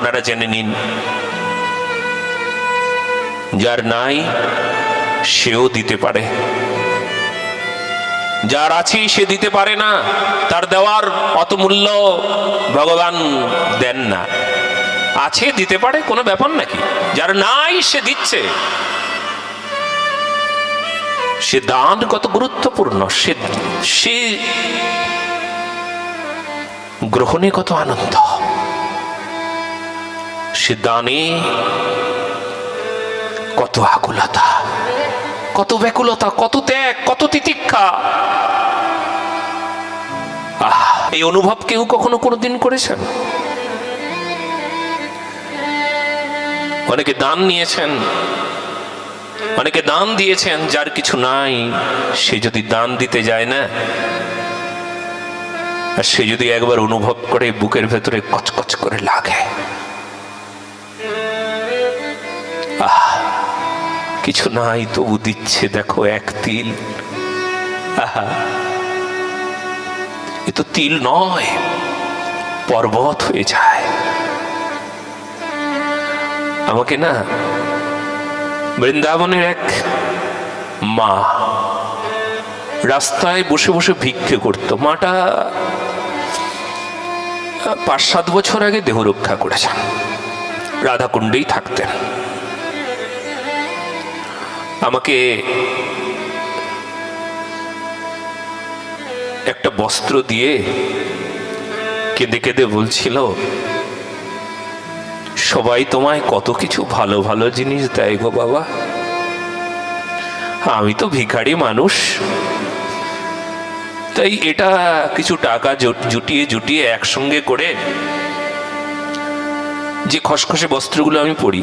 আপনারা জেনে নিন। যার নাই, সেও দিতে পারে। যার আছে, সে দিতে পারে না। তার দেওয়ার অত মূল্য ভগবান দেন না। আছে, দিতে পারে, কোনো ব্যাপার নাকি? যার নাই, সে দিচ্ছে। সে দান কত গুরুত্বপূর্ণ। সে সে গ্রহণে কত আনন্দ। সে দানে কত আকুলতা, কত ব্যাকুলতা, কত ত্যাগ, কত তিতিক্ষা। এই অনুভব কেউ কখনো কোনোদিন করেছেন? অনেকে দান নিয়েছেন, অনেকে দান দিয়েছেন, যার কিছু নাই, সে যদি দান দিতে যায় না, আর সে যদি একবার অনুভব করে বুকের ভেতরে কচকচ করে লাগে। কিছু নাই তবু দিচ্ছে, দেখো এক তিল। এ তো তিল নয়, পর্বত হয়ে যায়। আমাকে না বৃন্দাবনের এক মা রাস্তায় বসে বসে ভিক্ষে করতো। মাটা পাঁচ সাত বছর আগে দেহ রক্ষা করেছেন। রাধাকুণ্ডেই থাকতেন। আমাকে একটা বস্ত্র দিয়ে কেঁদে কেঁদে বলছিল, সবাই তোমায় কত কিছু ভালো ভালো জিনিস দেয় গো বাবা। আমি তো ভিখারি মানুষ। তাই এটা কিছু টাকা জুটিয়ে জুটিয়ে একসঙ্গে করে যে খসখসে বস্ত্রগুলো আমি পরি।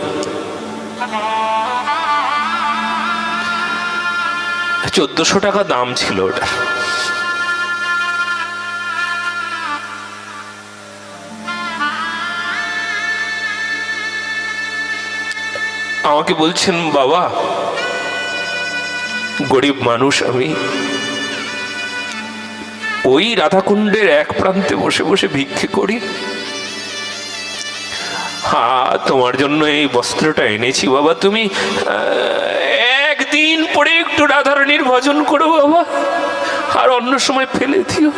চোদ্দশো টাকা দাম ছিল ওটা। আমাকে বলছেন, বাবা, গরিব মানুষ আমি। ওই রাধাকুণ্ডের এক প্রান্তে বসে বসে ভিক্ষে করি। হ্যাঁ তোমার জন্য এই বস্ত্রটা এনেছি। বাবা, তুমি একদিন পরে একটু রাধারানীর ভজন করো বাবা। আর অন্য সময় ফেলে দিও।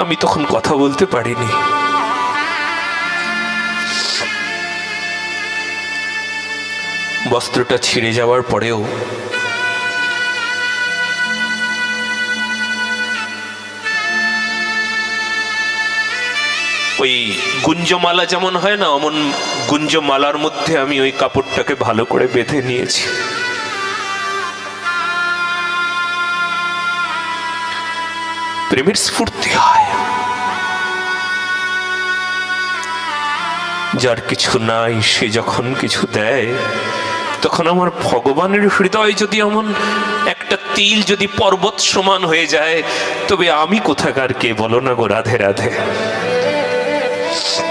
আমি তখন কথা বলতে পারিনি। বস্ত্রটা ছিঁড়ে যাওয়ার পরেও ওই গুঞ্জমালা যেমন হয় না, অমন গুঞ্জমালার মধ্যে আমি ওই কাপড়টাকে ভালো করে বেঁধে নিয়েছি। প্রেমের স্ফূর্তি হয়। যার কিছু নাই, সে যখন কিছু দেয়, তখন আমার ভগবানের হৃদয় যদি এমন একটা তিল যদি পর্বত সমান হয়ে যায়, তবে আমি কোথাকার কে বলো না গো রাধে রাধে? Yes.